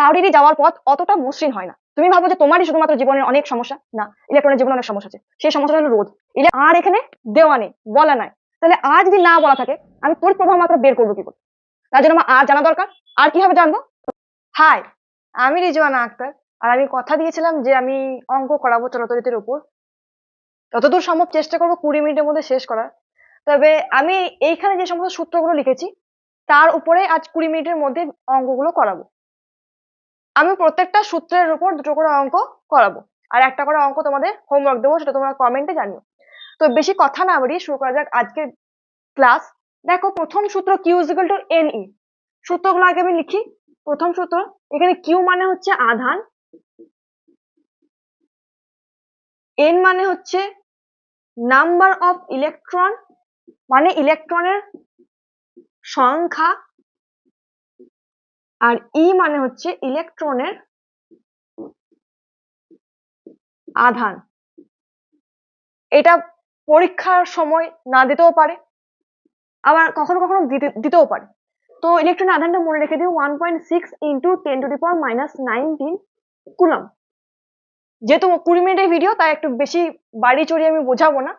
কাউরিরই যাওয়ার পথ অতটা মসৃণ হয় না। তুমি ভাবো যে তোমারই শুধুমাত্র জীবনের অনেক সমস্যা? না ইলেকট্রনের জীবনে অনেক সমস্যা আছে। সেই সমস্যাটা হলো রোধ। ইলে- আর এখানে দেওয়া নেই, বলা নাই। তাহলে আর যদি না বলা থাকে, আমি তড়িৎ প্রবাহ মাত্রা বের করব কি করে? তার জন্য আমার আর জানা দরকার। আর কীভাবে জানব? হাই, আমি রিজওয়ানা আক্তার, আর আমি কথা দিয়েছিলাম যে আমি অঙ্ক করাবো চলতরিতের উপর যতদূর সম্ভব চেষ্টা করব কুড়ি মিনিটের মধ্যে শেষ করার। তবে আমি এইখানে যে সমস্ত সূত্রগুলো লিখেছি, তার উপরে আজ কুড়ি মিনিটের মধ্যে অঙ্কগুলো করাবো। আমি প্রত্যেকটা সূত্রের উপর দুটো করে অঙ্ক করাবো। আর একটা করে অঙ্ক তোমাদের হোমওয়ার্ক দেবো, সেটা তোমরা কমেন্টে জানিও। তো বেশি কথা না বাড়িয়ে শুরু করা যাক আজকের ক্লাস দেখো, প্রথম সূত্র Q is equal to n e সূত্রগুলো আগে আমি লিখি। প্রথম সূত্র, এখানে কিউ মানে হচ্ছে আধান। এন মানে হচ্ছে নাম্বার অফ ইলেকট্রন মানে ইলেকট্রনের সংখ্যা। আর ই মানে হচ্ছে ইলেকট্রনের আধান। এটা পরীক্ষার সময় না দিতেও পারে, আবার কখনো কখনো দিতেও পারে। তো ইলেকট্রনের আধানটা মনে রেখে দিও one point six into ten to power minus nineteen coulomb যেহেতু কুড়ি মিনিটের ভিডিও তাই একটু বেশি বাড়ি চড়িয়ে আমি বোঝাবো না।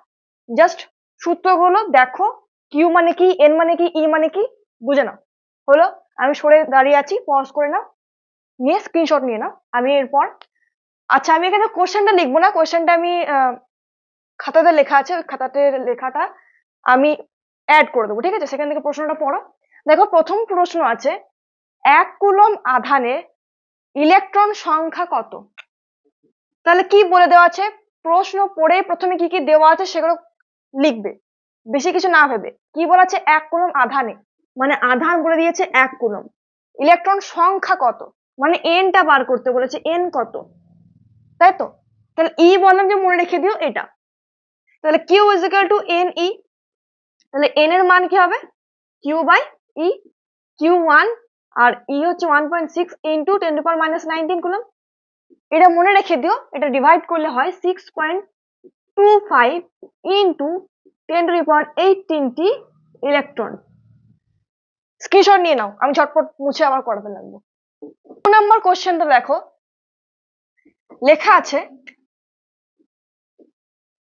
জাস্ট সূত্রগুলো দেখো কিউ মানে কি এন মানে কি ই মানে কি, বুঝে নাও। হলো আমি সরে দাঁড়িয়ে আছি পজ করে নাও, নিয়ে স্ক্রিনশট নিয়ে নাও। আমি এরপর আচ্ছা আমি এখানে কোশ্চেনটা লিখব না কোশ্চেনটা আমি খাতাতে লেখা আছে, ওই খাতাতে লেখাটা আমি অ্যাড করে দেবো, ঠিক আছে? সেখান থেকে প্রশ্নটা পড়ো। দেখো, প্রথম প্রশ্ন আছে, এক কুলম আধানে ইলেকট্রন সংখ্যা কত? তাহলে কি বলে দেওয়া আছে? প্রশ্ন পড়ে প্রথমে কি কি দেওয়া আছে সেগুলো লিখবে, বেশি কিছু না ভেবে। কি বলা আছে? এক কুলম আধানে। মানে আধান বলে দিয়েছে এক কুলম ইলেকট্রন সংখ্যা কত? মানে এনটা বার করতে বলেছে এন কত? তাই তো? তাহলে ই বললাম যে মনে রেখে দিও এটা। তাহলে Q is to n e তাহলে এন এর মান কি হবে? Q by e Q one R e হচ্ছে one point six into ten to power minus nineteen coulomb এটা মনে রেখে দিও, এটা ডিভাইড করলে হয় six point two five into ten to power eighteen T electron screenshot নিয়ে নাও, আমি ঝটপট মুছে আবার করাতে লাগবো। নম্বর কোশ্চেনটা দেখো। লেখা আছে,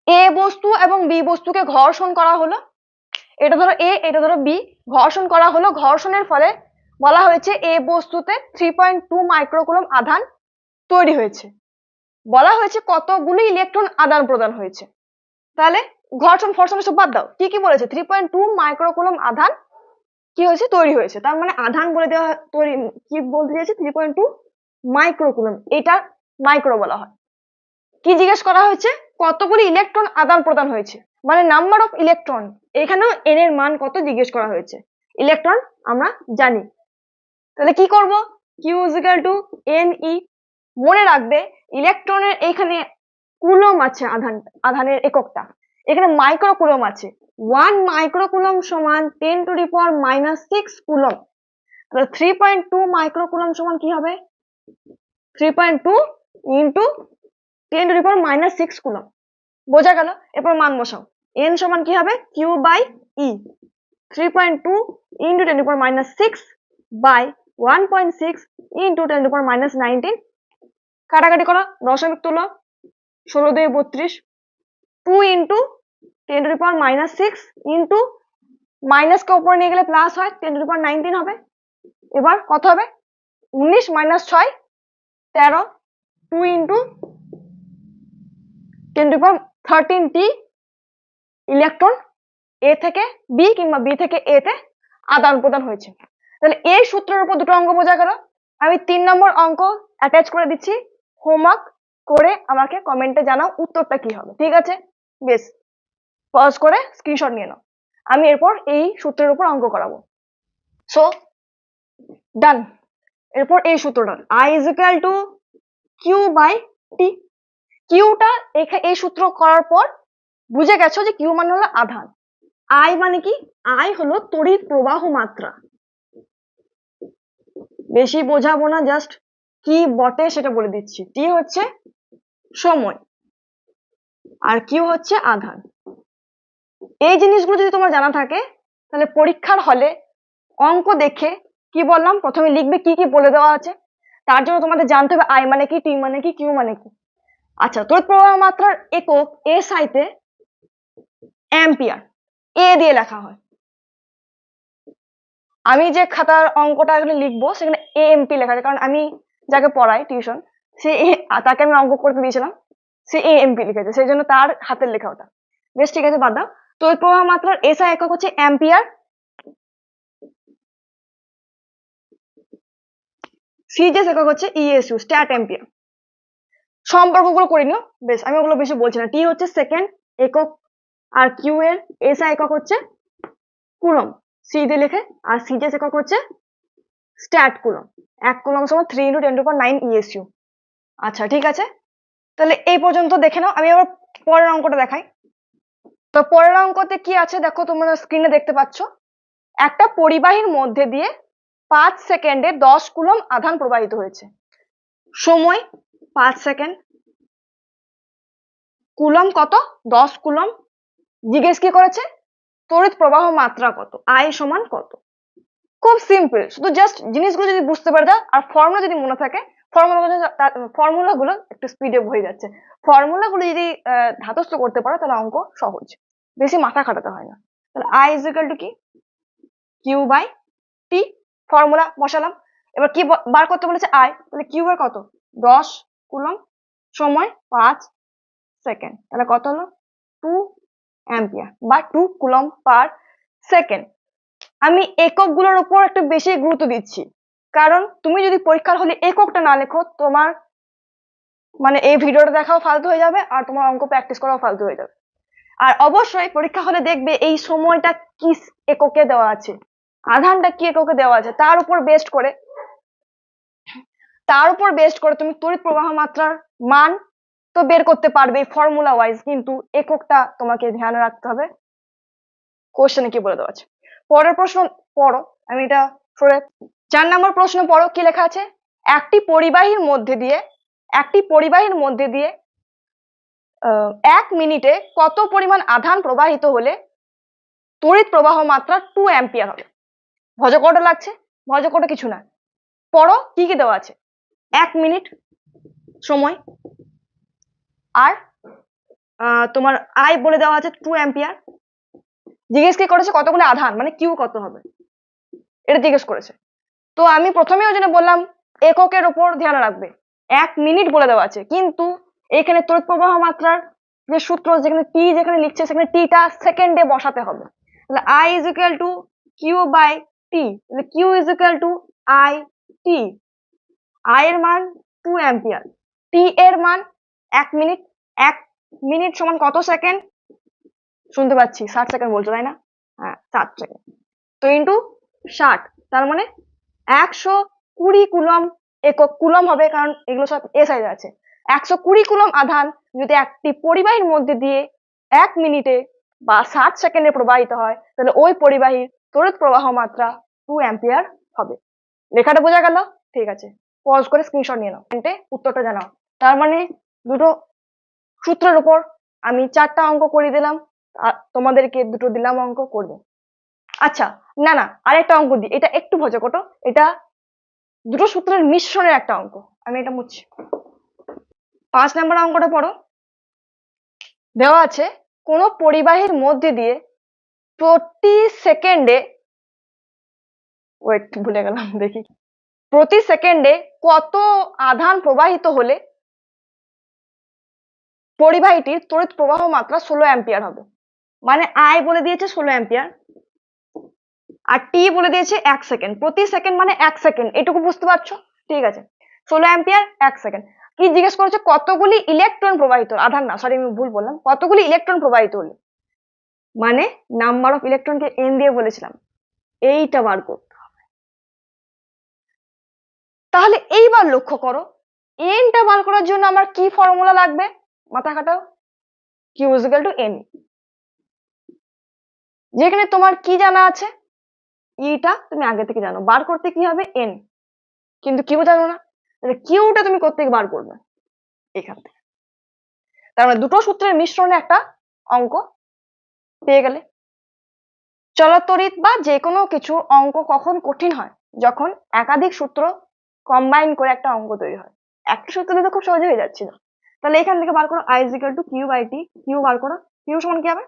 এ বস্তু এবং বি বস্তুকে ঘর্ষণ করা হলো। এটা ধরো এ, এটা ধরো বি। ঘর্ষণ করা হলো, ঘর্ষণের ফলে বলা হয়েছে এ বস্তুতে থ্রি পয়েন্ট টু মাইক্রোকুলম আধান তৈরি হয়েছে। বলা হয়েছে কতগুলি ইলেকট্রন আদান প্রদান হয়েছে। তাহলে ঘর্ষণ ফর্ষণ সব বাদ দাও। কি কি বলেছে? থ্রি পয়েন্ট টু মাইক্রোকুলম আধান কি হয়েছে? তৈরি হয়েছে। তার মানে আধান বলে দেওয়া তৈরি, কি বলতে চাইছে? থ্রি পয়েন্ট টু মাইক্রোকুলম এটা মাইক্রো বলা হয়। কি জিজ্ঞেস করা হয়েছে? কতগুলি ইলেকট্রন আদান প্রদান হয়েছে? মানে নাম্বার অফ ইলেকট্রন এখানেও এন এর মান কত জিজ্ঞেস করা হয়েছে? ইলেকট্রন আমরা জানি। তাহলে কি করব? Q is equal to n e মনে রাখবে ইলেকট্রনের এখানে কুলম আছে আধান, আধানের এককটা। এখানে মাইক্রো কুলম আছে। ওয়ান মাইক্রো কুলম সমান ten to the power minus six coulomb three point two micro coulomb সমান কি হবে? Three point two into ten to the power minus six coulomb বোঝা গেল? এরপর মান বসাও। এন সমান কি হবে? Q by e three point two into ten to power minus six by one point six into ten to power minus nineteen কাটাকাটি করো। দশমিক তুলো। ষোলো দুই বত্রিশ। Two into ten to power minus six into মাইনাসকে উপরে নিয়ে গেলে প্লাস হয় টেন টু পাওয়ার নাইনটিন হবে। এবার কত হবে? উনিশ মাইনাস ছয়, তেরো two into ten to power thirteen T electron A থেকে বি কিংবা বি থেকে এ তে আদান প্রদান হয়েছে। তাহলে এই সূত্রের উপর দুটো অঙ্ক বোঝা গেল। আমি তিন নম্বর অঙ্ক অ্যাটাচ করে দিচ্ছি। হোমওয়ার্ক করে আমাকে কমেন্টে জানাও উত্তরটা কি হবে। ঠিক আছে? বেশ পজ করে স্ক্রিনশট নিয়ে নাও। আমি এরপর এই সূত্রের উপর অঙ্ক করাবো। সো ডান এরপর এই সূত্রটা I is equal to Q by t কিউটা এই সূত্র করার পর বুঝে গেছো যে কিউ মানে হলো আধান। আই মানে কি? আই হলো তড়িৎ প্রবাহ মাত্রা। বেশি বোঝাবো না জাস্ট কি বটে সেটা বলে দিচ্ছি। টি হচ্ছে সময়। আর কিউ হচ্ছে আধান এই জিনিসগুলো যদি তোমার জানা থাকে, তাহলে পরীক্ষার হলে অঙ্ক দেখে কি বললাম, প্রথমে লিখবে কি কি বলে দেওয়া আছে, তার জন্য তোমাদের জানতে হবে আই মানে কি, টি মানে কি, কিউ মানে কি। আচ্ছা তড়িৎ প্রবাহ মাত্রার একক এসআই তে অ্যাম্পিয়ার এ দিয়ে লেখা হয়। আমি যে খাতার অঙ্কটা এখানে লিখব, সেখানে এ এমপি লেখা আছে, কারণ আমি যাকে পড়াই টিউশন সে তাকে আমি অঙ্ক করতে দিয়েছিলাম। সে এ এমপি লিখেছে সেই জন্য তার হাতের লেখা ওটা। বেশ, ঠিক আছে, বাদ দাও। তড়িৎ প্রবাহ মাত্রার এসআই একক হচ্ছে অ্যাম্পিয়ার সিজেস একক হচ্ছে ইএসইউ স্ট্যাট অ্যাম্পিয়ার সম্পর্কগুলো করে নিও। বেশ, আমি ওগুলো বেশি বলছি না। টি হচ্ছে সেকেন্ড একক, আর কিউ এর এসআই একক হচ্ছে কুলম সি দিয়ে লিখে, আর সিজেস একক হচ্ছে স্ট্যাট কুলম এক কুলম সময় three into ten to power nine ESU আচ্ছা ঠিক আছে? তাহলে এই পর্যন্ত দেখে নাও, আমি আবার পরের অঙ্কটা দেখাই। তো পরের অঙ্কতে কি আছে দেখো, তোমরা স্ক্রিনে দেখতে পাচ্ছ। একটা পরিবাহীর মধ্যে দিয়ে পাঁচ সেকেন্ডে দশ কুলম আধান প্রবাহিত হয়েছে। সময়, পাঁচ সেকেন্ড। কুলম কত? দশ কুলম। জিজ্ঞেস কি করেছে? তড়িৎ প্রবাহ মাত্রা কত? আয় সমান কত? খুব সিম্পল শুধু জাস্ট জিনিসগুলো যদি বুঝতে পারে দাও, আর ফর্মুলা যদি মনে থাকে ফর্মুলা ফর্মুলা গুলো একটু স্পিডে হয়ে যাচ্ছে। ফর্মুলা গুলো যদি ধাতস্থ করতে পারো, তাহলে অঙ্ক সহজ। বেশি মাথা খাটাতে হয় না। তাহলে আই ইজ ইকাল টু কি? কিউ বাই টি ফর্মুলা বসালাম। এবার কি বার করতে বলেছে আই তাহলে কিউ এর কত? দশ কুলম সময় পাঁচ সেকেন্ড তাহলে কত হলো? টু অ্যাম্পিয়ার বা টু কুলম পার সেকেন্ড আমি এককগুলোর উপর একটু বেশি গুরুত্ব দিচ্ছি। কারণ তুমি যদি পরীক্ষার হলে এককটা না লেখো, তোমার মানে এই ভিডিওটা দেখাও ফালতু হয়ে যাবে আর তোমার অঙ্ক প্র্যাকটিস করাও ফালতু হয়ে যাবে। আর অবশ্যই পরীক্ষা হলে দেখবে এই সময়টা কি এককে দেওয়া আছে, আধানটা কি এককে দেওয়া আছে, তার উপর বেস্ট করে, তার উপর বেস্ট করে তুমি তড়িৎ প্রবাহ মাত্রার মান তো বের করতে পারবে ফর্মুলা ওয়াইজ কিন্তু এককটা তোমাকে ধ্যান রাখতে হবে। কোশ্চেনে কি বলে দেওয়া আছে? পরের প্রশ্ন পড়ো, আমি এটা সরে চার নম্বর প্রশ্ন পড়ো কি লেখা আছে? একটি পরিবাহীর মধ্যে দিয়ে, একটি পরিবাহীর মধ্যে দিয়ে এক মিনিটে কত পরিমাণ আধান প্রবাহিত হলে তড়িৎ প্রবাহ মাত্রা টু অ্যাম্পিয়ার হবে? ভজকটা লাগছে? ভজকটা কিছু না। পড়ো কি কি দেওয়া আছে? এক মিনিট সময়। আর তোমার আই বলে দেওয়া আছে টু অ্যাম্পিয়ার। জিজ্ঞেস কি করেছে? কতগুলো আধান? মানে কিউ কত হবে? এটা জিজ্ঞেস করেছে। তো আমি প্রথমেই ওই জন্য বললাম, এককের উপর ধ্যান রাখবে। এক মিনিট বলে দেওয়া আছে। কিন্তু এখানে তড়িৎ প্রবাহ মাত্রার যে সূত্র, যেখানে টি যেখানে লিখছে, সেখানে টিটা সেকেন্ডে বসাতে হবে। তাহলে I is equal to Q by t তাহলে Q is equal to I t I এর মান টু অ্যাম্পিয়ার টি এর মান এক মিনিট। এক মিনিট সমান কত সেকেন্ড শুনতে পাচ্ছি। ষাট সেকেন্ড বলছো, তাই না? হ্যাঁ ষাট সেকেন্ড তো ইন্টু ষাট। তার মানে একশো কুড়ি কুলম একক কুলম হবে, কারণ এগুলো সব এ সাইজে আছে। একশো কুড়ি কুলম আধান যদি একটি পরিবাহীর মধ্যে দিয়ে এক মিনিটে বা ষাট সেকেন্ডে প্রবাহিত হয়, তাহলে ওই পরিবাহীর তড়িৎ প্রবাহ মাত্রা টু অ্যাম্পিয়ার হবে। লেখাটা বোঝা গেল? ঠিক আছে। পজ করে স্ক্রিনশট নিয়ে নাও। উত্তরটা জানাও। তার মানে দুটো সূত্রের উপর আমি চারটা অঙ্ক করে দিলাম, আর তোমাদেরকে দুটো দিলাম অঙ্ক করবে। আচ্ছা না না, আরেকটা অঙ্ক দিই এটা একটু ভজকটো এটা দুটো সূত্রের মিশ্রণের একটা অঙ্ক, আমি এটা মুছছি। পাঁচ নাম্বার অঙ্কটা পড়ো। দেওয়া আছে, কোন পরিবাহীর মধ্যে দিয়ে প্রতি সেকেন্ডে, ওয়েট, ভুলে গেলাম, দেখি। প্রতি সেকেন্ডে কত আধান প্রবাহিত হলে পরিবাহীটির তড়িৎ প্রবাহ মাত্রা ষোলো অ্যাম্পিয়ার হবে? মানে আয় বলে দিয়েছে ষোলো অ্যাম্পিয়ার আর টি বলে দিয়েছে এক সেকেন্ড প্রতি সেকেন্ড মানে এক সেকেন্ড এটুকু বুঝতে পারছ? ঠিক আছে। ষোলো অ্যাম্পিয়ার এক সেকেন্ড কি জিজ্ঞেস করেছে? কতগুলি ইলেকট্রন প্রবাহিত? আধার না সরি আমি ভুল বললাম। কতগুলি ইলেকট্রন প্রবাহিত হলে? মানে নাম্বার অফ ইলেকট্রনকে এন দিয়ে বলেছিলাম। এইটা বার করতে হবে। তাহলে এইবার লক্ষ্য করো। এনটা বার করার জন্য আমার কি ফর্মুলা লাগবে? মাথা খাটাও। Q is equal to n যেখানে তোমার কি জানা আছে? ইটা তুমি আগে থেকে জানো। বার করতে কি হবে? এন কিন্তু কিউ জানো না? কিউটা তুমি করতে বার করবে? এখান থেকে। তার মানে দুটো সূত্রের মিশ্রণে একটা অঙ্ক পেয়ে গেলে। চলতরিৎ বা যে কোনো কিছু অঙ্ক কখন কঠিন হয়? যখন একাধিক সূত্র কম্বাইন করে একটা অঙ্ক তৈরি হয়। একটা সূত্র দিয়ে তো খুব সহজে হয়ে যাচ্ছিল তাহলে এখান থেকে বার করো I is equal to Q by t Q বার করো। কিউ সমান কি হবে?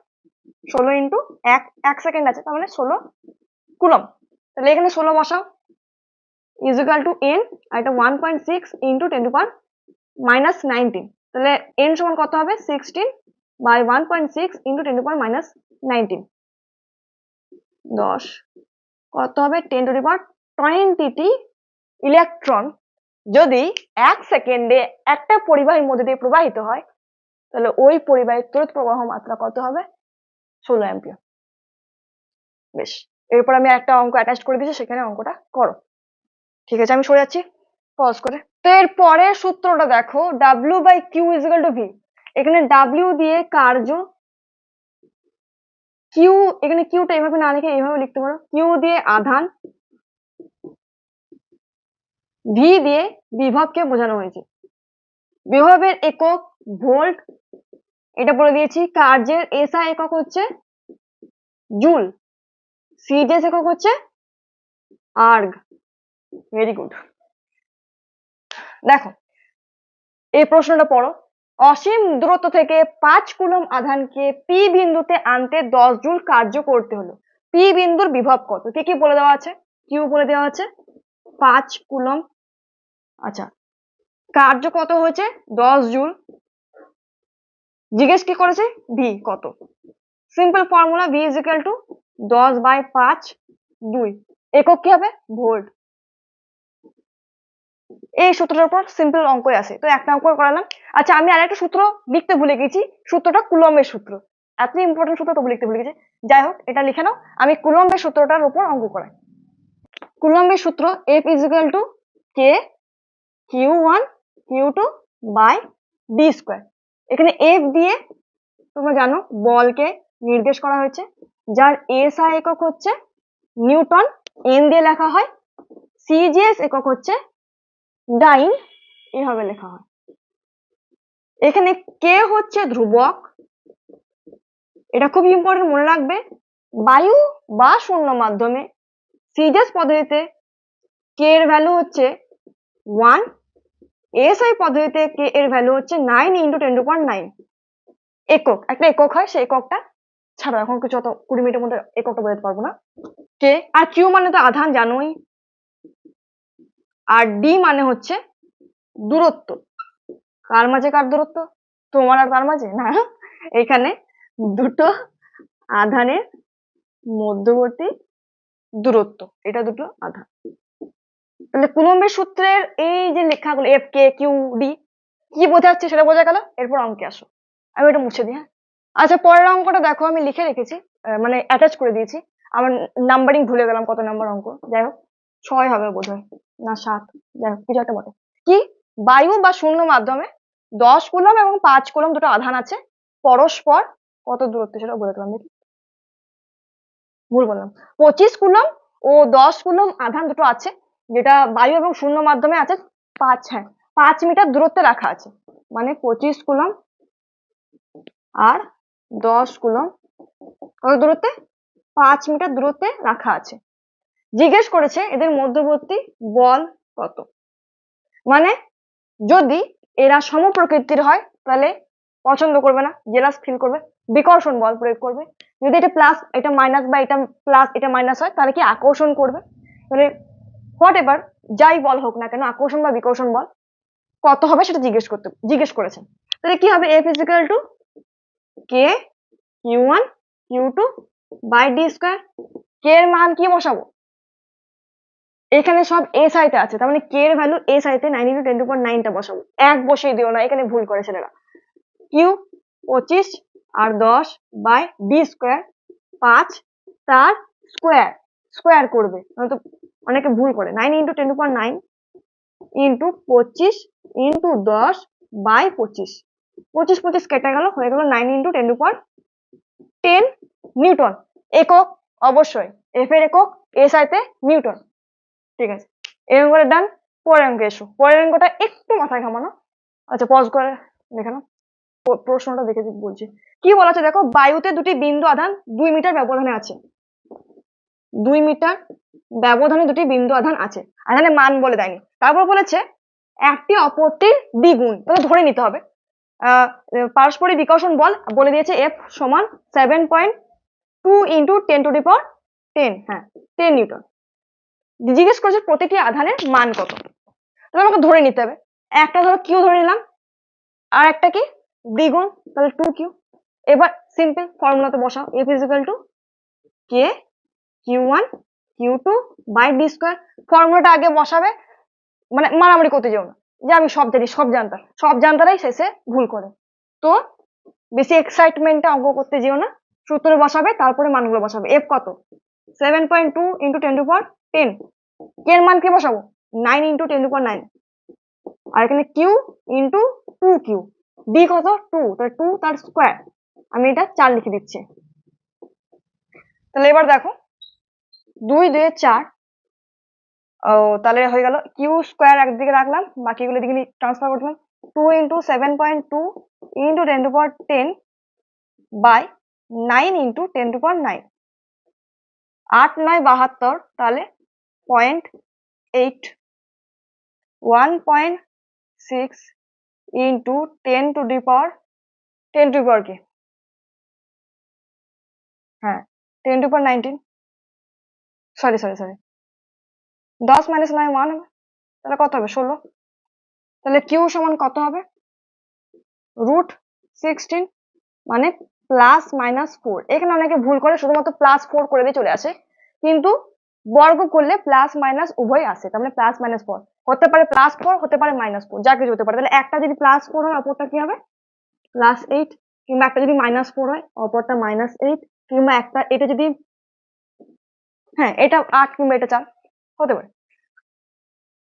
ষোলো ইন্টু এক এক সেকেন্ড আছে। তার মানে ষোলো কুলম। তাহলে এখানে ষোলো বসাও। ইজিক্যাল টু এন এটা one point six into ten to power minus nineteen তাহলে এন সমান কত হবে? Sixteen by one point six into ten to power minus nineteen দশ। কত হবে? টেন টু পাওয়ার টোয়েন্টিটি ইলেকট্রন যদি এক সেকেন্ডে একটা পরিবাহীর মধ্যে দিয়ে প্রবাহিত হয়, তাহলে ওই পরিবাহীর তড়িৎ প্রবাহ মাত্রা কত হবে? ষোলো অ্যাম্পিয়ার বেশ। এরপর আমি একটা অঙ্ক অ্যাটাচ করে দিয়েছি, সেখানে অঙ্কটা করো। ঠিক আছে, আমি সরে যাচ্ছি। পজ করে। তো এর পরের সূত্রটা দেখো W by Q is equal to V এখানে ডাব্লিউ দিয়ে কার্য কিউ এখানে কিউটা এইভাবে না লিখে এইভাবে লিখতে পারো। কিউ দিয়ে আধান ভি দিয়ে বিভবকে বোঝানো হয়েছে। বিভবের একক ভোল্ট, এটা বলে দিয়েছি, কার্যের এসআই একক হচ্ছে জুল। সিজেস একক হচ্ছে আর্গ ভেরি গুড দেখো, এই প্রশ্নটা পড়ো। অসীম দূরত্ব থেকে পাঁচ কুলম আধানকে পি বিন্দুতে আনতে দশ জুল কার্য করতে হলো। পি বিন্দুর বিভব কত? কি কি বলে দেওয়া আছে? কিউ বলে দেওয়া আছে? পাঁচ কুলম আচ্ছা কার্য কত হয়েছে? দশ জুল। জিজ্ঞেস কি করেছে? ভি কত? Simple formula V is equal to দশ বাই পাঁচ দুই। একক কি হবে? ভোল্ট। এই সূত্রটার উপর সিম্পল অঙ্কই আছে। তো একটা অঙ্ক করালাম। আচ্ছা আমি আরেকটা সূত্র লিখতে ভুলে গেছি। সূত্রটা কুলম্বের সূত্র। এত ইম্পর্টেন্ট সূত্র, তবু লিখতে ভুলে গেছি। যাই হোক, এটা লিখে নাও। আমি কুলম্বের সূত্রটার উপর অঙ্ক করাই। কুলম্বের সূত্র F is equal to K Q one Q two by D square এখানে এফ দিয়ে তোমরা জানো বলকে নির্দেশ করা হয়েছে। যার এসআই একক হচ্ছে নিউটন এন দিয়ে লেখা হয় সিজিএস একক হচ্ছে ডাইন, এভাবে লেখা হয়। এখানে কে হচ্ছে ধ্রুবক, এটা খুব ইম্পর্টেন্ট মনে রাখবে, বায়ু বা শূন্য মাধ্যমে সিজিএস পদ্ধতিতে কে এর ভ্যালু হচ্ছে ওয়ান এসআই পদ্ধতিতে কে এর ভ্যালু হচ্ছে nine into ten to point nine একক, একটা একক হয়, সেই এককটা ছাড়ো এখন কিছু অত কুড়ি মিনিটের মধ্যে এককটা বোঝাতে পারব না। কে আর কিউ মানে তো আধান, জানোই। আর ডি মানে হচ্ছে দূরত্ব। কার মাঝে কার দূরত্ব? তোমার আর কার মাঝে? না। এখানে দুটো আধানের মধ্যবর্তী দূরত্ব। এটা দুটো আধান। তাহলে কুলম্বের সূত্রের এই যে লেখাগুলো এফ কে কিউ ডি কি বোঝাচ্ছে সেটা বোঝা গেল? এরপর অঙ্কে আসো। আমি এটা মুছে দিই হ্যাঁ? আচ্ছা পরের অঙ্কটা দেখো, আমি লিখে রেখেছি মানে অ্যাটাচ করে দিয়েছি। আমার নাম্বারিং ভুলে গেলাম কত নাম্বার অঙ্ক। যাই হোক, ছয় হবে বোধ না সাত। যাই হোক, কিছু একটা বটে। কি? বায়ু বা শূন্য মাধ্যমে দশ কুলম এবং পাঁচ কুলম দুটো আধান আছে। পরস্পর কত দূরত্ব সেটা বলে দিলাম, দেখি। ভুল বললাম। পঁচিশ কুলম ও দশ কুলম আধান দুটো আছে, যেটা বায়ু এবং শূন্য মাধ্যমে আছে, পাঁচ হ্যাঁ পাঁচ মিটার দূরত্বে রাখা আছে। মানে পঁচিশ কুলম আর দশ কুলম কত দূরত্বে পাঁচ মিটার দূরত্বে রাখা আছে। জিজ্ঞেস করেছে এদের মধ্যবর্তী বল কত? মানে যদি এরা সমপ্রকৃতির হয়, তাহলে পছন্দ করবে না, জেলাস ফিল করবে, বিকর্ষণ বল প্রয়োগ করবে। যদি এটা প্লাস এটা মাইনাস বা এটা প্লাস এটা মাইনাস হয়, তাহলে কি আকর্ষণ করবে? তাহলে হোয়াট এভার যাই বল হোক না কেন, আকর্ষণ বা বিকর্ষণ বল কত হবে সেটা জিজ্ঞেস করতে জিজ্ঞেস করেছেন তাহলে কি হবে F is equal to K Q one Q two by D square K এর মান কি বসাবো? এখানে সব এস আইতে আছে, তার মানে কে এর ভ্যালু এস আইতে nine into ten to point নাইনটা বসাবো। এক বসিয়ে দিও না, এখানে ভুল করে ছেলেরা। কিউ পঁচিশ আর দশ বাই ডি স্কোয়ার পাঁচ তার স্কোয়ার স্কোয়ার করবে। নয়তো অনেকে ভুল করে। Nine into ten to point nine into পঁচিশ ইন্টু দশ বাই পঁচিশ। পঁচিশ পঁচিশ কেটে গেল, হয়ে গেল nine into ten point ten newton একক, অবশ্যই এফ এর একক এস আইতে নিউটন ঠিক আছে? এই অঙ্কটা ডান পরের অঙ্কে এসো। পরের অঙ্কটা একটু মাথায় ঘামানো। আচ্ছা পজ করে দেখে প্রশ্নটা দেখে বলছি। কি বলা আছে দেখো? বায়ুতে দুটি বিন্দু আধান দুই মিটার ব্যবধানে আছে। দুই মিটার ব্যবধানে দুটি বিন্দু আধান আছে। আধানের মান বলে দেয়নি। তারপর বলেছে একটি অপরটির দ্বিগুণ। তাহলে ধরে নিতে হবে। পারস্পরিক বিকর্ষণ বল বলে দিয়েছে এফ সমান seven point two into ten to power ten হ্যাঁ টেন নিউটন। জিজ্ঞেস করেছে প্রতিটি আধানের মান কত। তাহলে আমাকে ধরে নিতে হবে। একটা ধরো কিউ ধরে নিলাম। আর একটা কি? দ্বিগুণ, তাহলে টু কিউ এবার সিম্পল ফর্মুলাতে বসাও। F is equal to K Q one Q two by D square ফর্মুলাটা আগে বসাবে। মানে মারামারি করতে যেও না। যে আমি সব জানি, সব জানতাম। সব জানতারাই শেষে ভুল করে। তো বেশি এক্সাইটমেন্টে অঙ্ক করতে যেও না। সূত্র বসাবে, তারপরে মানগুলো বসাবে। এফ কত? Seven point two into ten to power ten এর মান কি বসাবো? Nine into ten to power nine আর এখানে Q into two Q D কত? টু তাহলে টু তার স্কোয়ার আমি এটা চার লিখে দিচ্ছি। তাহলে এবার দেখো। দুই, দুয়ে চার। ও, তাহলে হয়ে গেল। কিউ স্কোয়ার একদিকে রাখলাম, বাকিগুলো দিকে ট্রান্সফার করলাম। Two into seven point two into ten to power ten by nine into ten to power nine আট, নয়, বাহাত্তর, তাহলে point eight one point six into ten to D power ten to power কি? হ্যাঁ ten to power nineteen sorry sorry sorry দশ minus নয় one হবে। তাহলে কত হবে? ষোলো। তাহলে কিউ সমান কত হবে? রুট সিক্সটিন মানে প্লাস মাইনাস ফোর এখানে অনেকে ভুল করে, শুধুমাত্র প্লাস ফোর করে দিয়ে চলে আসে। কিন্তু বর্গ করলে প্লাস মাইনাস উভয় আসে। তার মানে প্লাস মাইনাস ফোর হতে পারে প্লাস ফোর হতে পারে মাইনাস ফোর যা কিছু হতে পারে। তাহলে একটা যদি প্লাস ফোর হয়, অপরটা কি হবে? প্লাস এইট কিংবা একটা যদি মাইনাস ফোর হয়, অপরটা মাইনাস এইট কিংবা একটা, এটা যদি হ্যাঁ এটা আট কিংবা এটা চার। হতে পারে।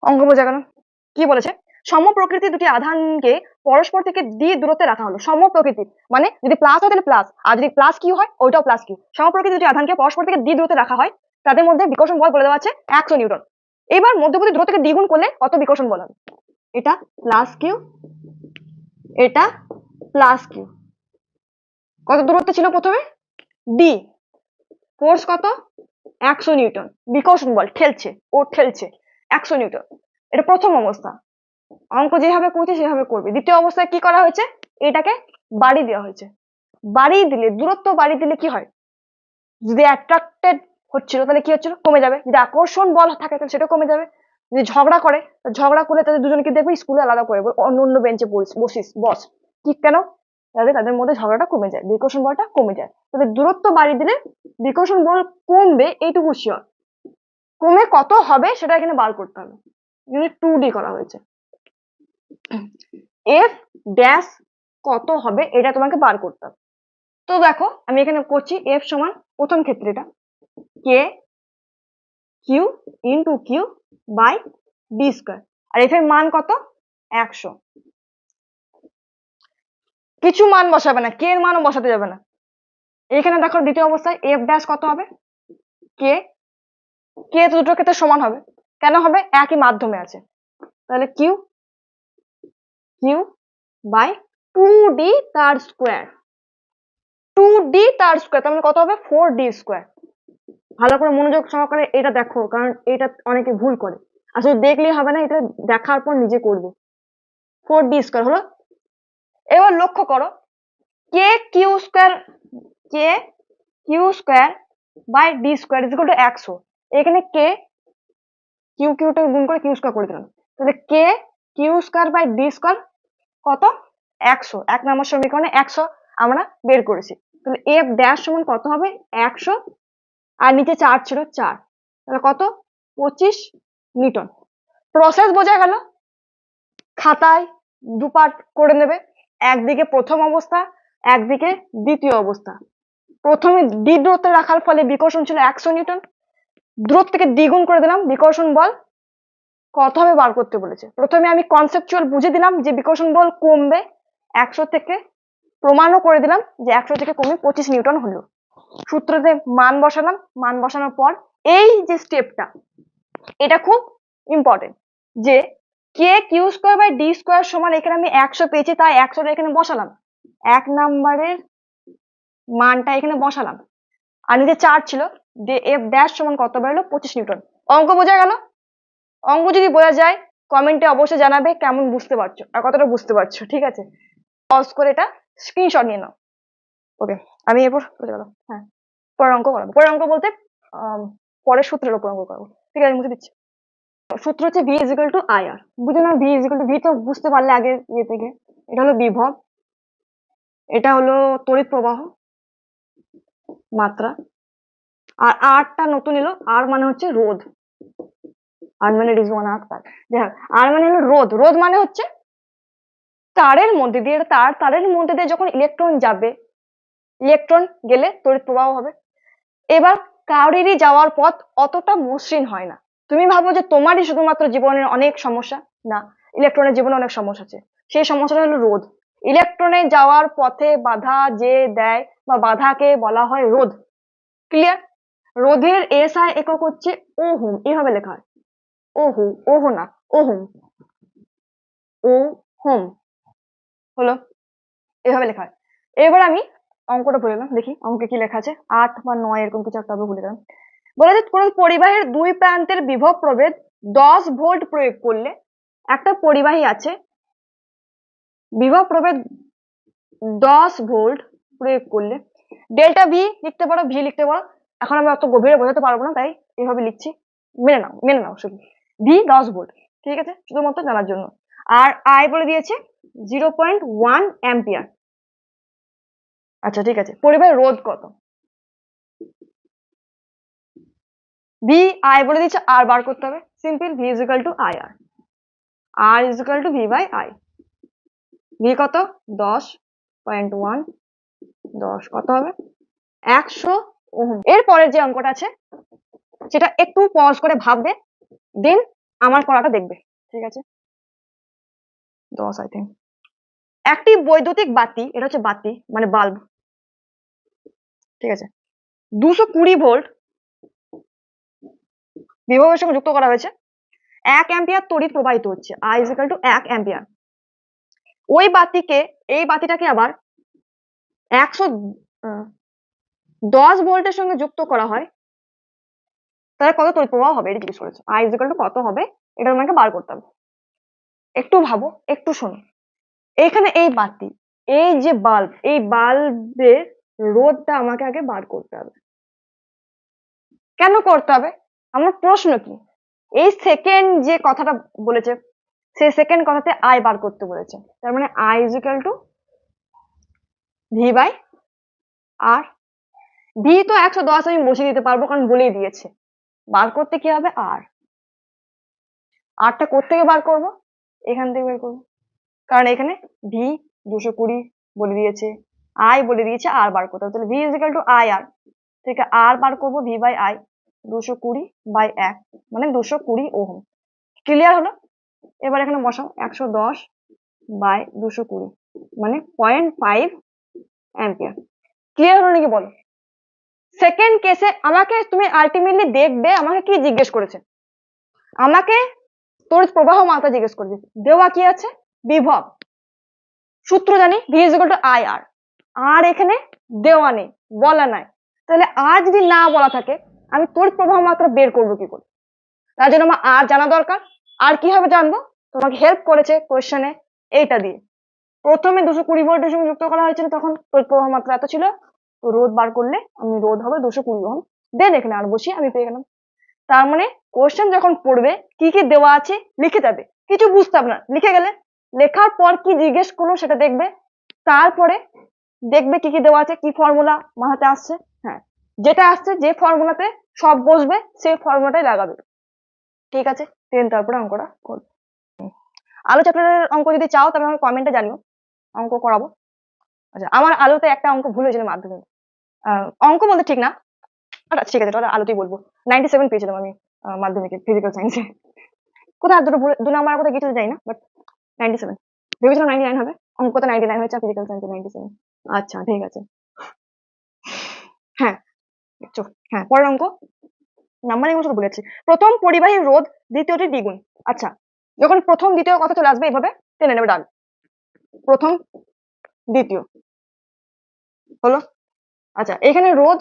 অঙ্ক বোঝা গেল। কি বলেছে? সম প্রকৃতির দুটি আধানকে পরস্পর থেকে ডি দূরত্বে রাখা হলো। সম প্রকৃতির মানে যদি প্লাস হয় তাহলে প্লাস আর যদি প্লাস কিউ হয়, ওইটাও প্লাস কিউ সম প্রকৃতির দুটি আধানকে পরস্পর থেকে ডি দূরত্বে রাখা হয়, তাদের মধ্যে বিকর্ষণ বল বলে দেওয়া আছে, একশো নিউটন। এবার মধ্যবর্তী দূরত্বকে দ্বিগুণ করলে কত বিকর্ষণ বল হবে? এটা প্লাস কিউ এটা প্লাস কিউ কত দূরত্ব ছিল প্রথমে? ডি ফোর্স কত? একশো নিউটন। বিকর্ষণ বল, ঠেলছে, ও ঠেলছে, একশো নিউটন। এটা প্রথম অবস্থা। অঙ্ক যেভাবে করছে, সেভাবে করবে। দ্বিতীয় অবস্থায় কি করা হয়েছে? এটাকে বাড়ি দেওয়া হয়েছে। বাড়িয়ে দিলে, দূরত্ব বাড়িয়ে দিলে কি হয়? যদি অ্যাট্রাক্টেড হচ্ছিল, তাহলে কি হচ্ছিল? কমে যাবে। যদি আকর্ষণ বল থাকে, তাহলে সেটা কমে যাবে। যদি ঝগড়া করে ঝগড়া করে তাদের দুজনকে দেখবে, স্কুলে আলাদা করে, অন্য অন্য বেঞ্চে বসিস, বস। কি কেন? তাহলে তাদের মধ্যে ঝগড়াটা কমে যায় বিকর্ষণ বলটা কমে যায়। তবে দূরত্ব বাড়িয়ে দিলে বিকর্ষণ বল কমবে, এইটুকু শিওর কমে কত হবে সেটা এখানে বার করতে হবে। ইউনিট টু ডি করা হয়েছে। এফ ড্যাশ কত হবে এটা তোমাকে বার করতে হবে। তো দেখো, আমি এখানে করছি এফ সমান প্রথম ক্ষেত্রে এটা K Q into Q by D square R F এর মান কত? একশো। কিছু মান বসাবে না, কে এর মানও বসাতে যাবে না। এখানে দেখো দ্বিতীয় অবস্থায় এফ ড্যাশ কত হবে? কে কে তো দুটো ক্ষেত্রে সমান হবে। কেন হবে? একই মাধ্যমে আছে। তাহলে Q Q by two D তার স্কোয়ার টু ডি তার স্কোয়ার তার মানে কত হবে? ফোর ডি স্কোয়ার ভালো করে মনোযোগ সহকারে এটা দেখো, কারণ এটা অনেকে ভুল করে। আসলে দেখলেই হবে না, এটা দেখার পর নিজে করবে। ফোর ডি স্কোয়ার হলো এবার লক্ষ্য করো K Q square K Q square by D square is to একশো এখানে কে কিউ কিউটা গুণ করে কিউ স্কোয়ার করে দিলাম। তাহলে K Q square by D square কত? একশো এক নম্বর সমীকরণে একশো আমরা বের করেছি। তাহলে এফ ড্যাশ সমান কত হবে? একশো আর নিচে চার ছিল চার। তাহলে কত? পঁচিশ নিউটন। প্রসেস বোঝা গেল। খাতায় দুপাট করে নেবে। একদিকে প্রথম অবস্থা, একদিকে দ্বিতীয় অবস্থা। প্রথমে ডি দূরত্বে রাখার ফলে বিকর্ষণ ছিল একশো নিউটন। দূরত্বকে দ্বিগুণ করে দিলাম, বিকর্ষণ বল কত হবে বার করতে বলেছে। প্রথমে আমি কনসেপচুয়াল বুঝে দিলাম যে বিকর্ষণ বল কমবে একশো থেকে, প্রমাণও করে দিলাম যে একশো থেকে কমে পঁচিশ নিউটন হলো। সূত্রতে মান বসালাম, মান বসানোর পর এই যে স্টেপটা এটা খুব ইম্পর্টেন্ট যে K Q square by D square সমান এখানে আমি একশো পেয়েছি, তাই একশোটা এখানে বসালাম। এক নাম্বারের মানটা এখানে বসালাম। আর নিচে চার ছিল এফ ড্যাশ সমান কত বেরোলো? পঁচিশ নিউটন। অঙ্ক বোঝা গেল? অঙ্ক যদি বোঝা যায় কমেন্টে অবশ্যই জানাবে কেমন বুঝতে পারছ। আর কতটা বুঝতে পারছ, ঠিক আছে? পজ করে এটা স্ক্রিনশট নিয়ে নাও। ওকে আমি এরপর বুঝে গেল হ্যাঁ পরের অঙ্ক করাবো। পরের অঙ্ক বলতে পরের সূত্রের উপর অঙ্ক করাবো। ঠিক আছে, মুছে দিচ্ছি। সূত্র হচ্ছে V equal to I R বুঝে না ভি ইজিক্যাল টু ভি তো বুঝতে পারলে আগে ইয়ে থেকে। এটা হলো বিভব। এটা হলো তড়িৎ প্রবাহ মাত্রা। আর আরটা নতুন এলো। আর মানে হচ্ছে রোধ। আর মানে ইজ ওয়ান আর তার। আর মানে হলো রোধ। রোধ মানে হচ্ছে তারের মধ্যে দিয়ে। তার, তারের মধ্যে দিয়ে যখন ইলেকট্রন যাবে ইলেকট্রন গেলে তড়িৎ প্রবাহ হবে। এবার কাউরিরই যাওয়ার পথ অতটা মসৃণ হয় না। তুমি ভাবো যে তোমারই শুধুমাত্র জীবনের অনেক সমস্যা? না ইলেকট্রনের জীবনে অনেক সমস্যা আছে। সেই সমস্যাটা হলো রোধ। ইলেকট্রনে যাওয়ার পথে বাধা যে দেয় বা বাধাকে বলা হয় রোধ। ক্লিয়ার রোধের এসআই একক হচ্ছে ওহম। এভাবে লেখা হয়। ওহু, ওহো না, ওহম। ও হোম হলো? এভাবে লেখা হয়। এবার আমি অঙ্কটা বলে দিলাম দেখি অঙ্কে কি লেখা আছে? আট বা নয় এরকম কিছু একটা ভুলে গেলাম। বলে যে কোনো পরিবাহের দুই প্রান্তের বিভব প্রভেদ, দশ ভোল্ট প্রয়োগ করলে একটা পরিবাহী আছে, বিভব প্রভেদ দশ ভোল্ট প্রয়োগ করলে, ডেল্টা ভি লিখতে পারো ভি লিখতে পারো, এখন আমি অত গভীরে বোঝাতে পারব না, তাই এভাবে লিখছি, মেনে নাও মেনে নাও, শুধু। ভি দশ ভোল্ট, ঠিক আছে শুধুমাত্র জানার জন্য। আর আই বলে দিয়েছে জিরো পয়েন্ট ওয়ান অ্যাম্পিয়ার আচ্ছা ঠিক আছে, পরিবাহের রোধ কত? ভি আই বলে দিচ্ছে আর বার করতে হবে। Simple V is equal to I R R is equal to V by I V কত? দশ পয়েন্ট ওয়ান দশ কত হবে? একশো ওহম। এরপরের যে অঙ্কটা আছে, সেটা একটু পজ করে ভাববে দেন আমার পড়াটা দেখবে। ঠিক আছে? দশ আই থিঙ্ক একটি বৈদ্যুতিক বাতি, এটা হচ্ছে বাতি মানে বাল্ব। ঠিক আছে? দুশো কুড়ি ভোল্ট বিভবের সঙ্গে যুক্ত করা হয়েছে। এক অ্যাম্পিয়ার তড়িৎ প্রবাহিত হচ্ছে। আই টু এক অ্যাম্পিয়ার। ওই বাতিকে, এই বাতিটাকে আবার একশো দশ ভোল্টের সঙ্গে যুক্ত করা হয়। তাহলে কত তড়িৎ প্রবাহ হবে? এটা জিজ্ঞেস করেছে। আই ইজিক্যাল কত হবে? এটা তোমাকে বার করতে হবে। একটু ভাবো, একটু শোনো। এখানে এই বাতি, এই যে বাল্ব, এই বাল্বের রোধটা আমাকে আগে বার করতে হবে। কেন করতে হবে? আমার প্রশ্ন কি? এই সেকেন্ড যে কথাটা বলেছে, সেই সেকেন্ড কথাতে আই বার করতে বলেছে। তার মানে I equal to V by R V তো একশো দশ আমি বসিয়ে দিতে পারব, কারণ বলেই দিয়েছে। বার করতে কি হবে? আর আরটা থেকে বার করব? এখান থেকে বের করব। কারণ এখানে ভি দুশো কুড়ি বলে দিয়েছে আই বলে দিয়েছে আর বার করতে হবে। তাহলে V equal to I R থেকে আর বার করব ভি বাই আই দুশো কুড়ি বাই এক মানে দুশো কুড়ি ওহম। ক্লিয়ার হলো? এবার এখানে বসাও, একশো দশ বাই দুশো কুড়ি মানে পয়েন্ট ফাইভ অ্যাম্পিয়ার। ক্লিয়ার হলো নাকি বলো? সেকেন্ড কেসে আমাকে তুমি আলটিমেটলি দেখবে, আমাকে কি জিজ্ঞেস করেছে? আমাকে তড়িৎ প্রবাহ মাত্রা জিজ্ঞেস করেছে। দেওয়া কি আছে? বিভব। সূত্র জানি V to I R R এখানে দেওয়া নেই, বলা নাই। তাহলে আর যদি না বলা থাকে আমি তড়িৎ প্রবাহ মাত্রা বের করব কি করে? তার জন্য আমার আর জানা দরকার। আর কীভাবে জানব? তোমাকে হেল্প করেছে কোয়েশ্চেনে এইটা দিয়ে। প্রথমে দুশো কুড়ি ভোল্টের সঙ্গে যুক্ত করা হয়েছিল তখন। তড়িৎ প্রবাহ মাত্রা এত ছিল। তো রোধ বার করলে আমি রোধ হবে দুশো কুড়ি ওহম দেন এখানে আর বসিয়ে আমি পেয়ে গেলাম। তার মানে কোয়েশ্চেন যখন পড়বে, কি কি দেওয়া আছে লিখে যাবে। কিছু বুঝতে হবে না। লিখে গেলে। লেখার পর কি জিজ্ঞেস করল সেটা দেখবে। তারপরে দেখবে কি কি দেওয়া আছে, কি ফর্মুলা মাথাতে আসছে। যেটা আসছে যে ফর্মুলাতে সব বসবে সেই ফর্মুলাটাই লাগাবে। ঠিক আছে? দেন তারপরে অঙ্কটা করবে। আলো চ্যাপ্টারের অঙ্ক যদি চাও তাহলে আমাকে কমেন্টে জানিও। অঙ্ক করাবো। আচ্ছা আমার আলোতে একটা অঙ্ক ভুল হয়েছিল মাধ্যমিক। আহ, অঙ্ক বলতে ঠিক না। আচ্ছা ঠিক আছে তাহলে আলোতেই বলব। নাইনটি সেভেন পেয়েছিলাম আমি মাধ্যমিকে ফিজিক্যাল সায়েন্সে কোথায় দুটো ভুল দু নম্বর কোথায় গিয়েছিল যাই না বাট নাইনটি সেভেন ভেবেছিলাম নাইনটি নাইন হবে। অঙ্কতে নাইনটি নাইন হয়েছে ফিজিক্যাল সায়েন্সে নাইনটি সেভেন আচ্ছা ঠিক আছে। হ্যাঁ হ্যাঁ পরের অঙ্ক। নাম্বার এগুলো শুধু বলেছি প্রথম পরিবাহী রোধ, দ্বিতীয়টি দ্বিগুণ। আচ্ছা যখন প্রথম, দ্বিতীয় কথা চলে আসবে এভাবে টেনে নেবে ডাল প্রথম, দ্বিতীয়। হলো? আচ্ছা এখানে রোধ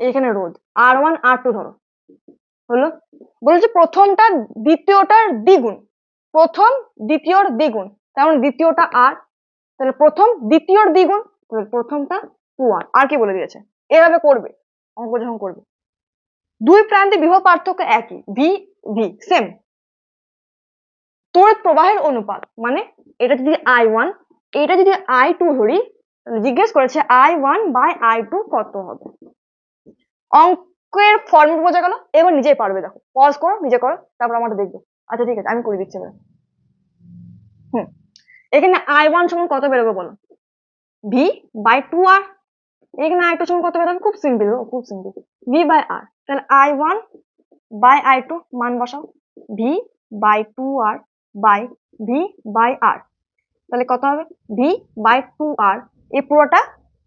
এইখানে রোধ। আর ওয়ান আর টু ধরো। হলো? বলেছে প্রথমটা দ্বিতীয়টার দ্বিগুণ। প্রথম, দ্বিতীয়র দ্বিগুণ। তেমন দ্বিতীয়টা আর তাহলে প্রথম, দ্বিতীয়র দ্বিগুণ প্রথমটা টু আর আর কি বলে দিয়েছে? এভাবে করবে। অঙ্ক যখন করবে। দুই প্রান্তে বিভব পার্থক্য একই ভি ভি সেম তড়িৎ প্রবাহের অনুপাত মানে এটা যদি আই ওয়ান এটা যদি আই টু ধরি জিজ্ঞেস করেছে I one by I two কত হবে? অঙ্কের ফর্মুলা বোঝা গেল, এবার নিজেই পারবে, দেখো। পজ করো, নিজে করো, তারপর আমারটা দেখবে। আচ্ছা ঠিক আছে, আমি করে দিচ্ছি এবার। হুম। এখানে আই ওয়ান সমান কত বেরোবে বলো? ভি বাই টু আর এখানে আই টু সমান কত বেরোবে খুব সিম্পল খুব সিম্পল ভি বাই আর তাহলে I one by I two মান বসাও। V by two R by V by R তাহলে কত হবে? ভি বাই টু আর এই পুরোটা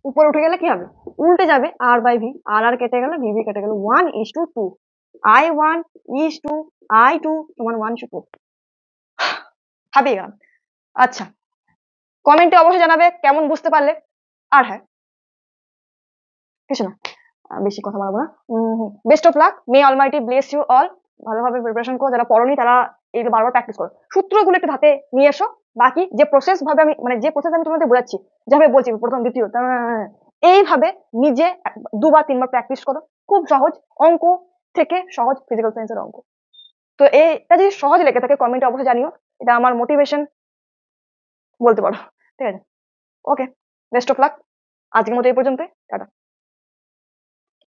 উপরে উঠে গেলে কি হবে? উল্টে যাবে আর বাই ভি আর আর কেটে গেল ভি ভি কেটে গেল one is to two I one is to I two সমান ওয়ান টু হাবিয়ে গেলাম আচ্ছা। কমেন্টে অবশ্যই জানাবে কেমন বুঝতে পারলে। আর হ্যাঁ কিছু না বেশি কথা বলব না। Best of luck may almighty bless you all ভালোভাবে প্রিপারেশন করো, যারা পড়নি তারা এগুলো বারবার প্র্যাকটিস করো। সূত্রগুলো একটু হাতে নিয়ে এসো। বাকি যে প্রসেস ভাবে আমি মানে যে প্রসেস আমি তোমাদের বোঝাচ্ছি, যেভাবে বলছি, প্রথম, দ্বিতীয় এইভাবে নিজে দুবার, তিনবার প্র্যাকটিস করো। খুব সহজ, অঙ্ক থেকে সহজ ফিজিক্যাল সায়েন্সের অঙ্ক। তো এটা যদি সহজ লেগে থাকে কমেন্টে অবশ্যই জানিও। এটা আমার মোটিভেশন বলতে পারো। ঠিক আছে? ওকে বেস্ট অফ লাক আজকের মতো এই পর্যন্ত টাটা।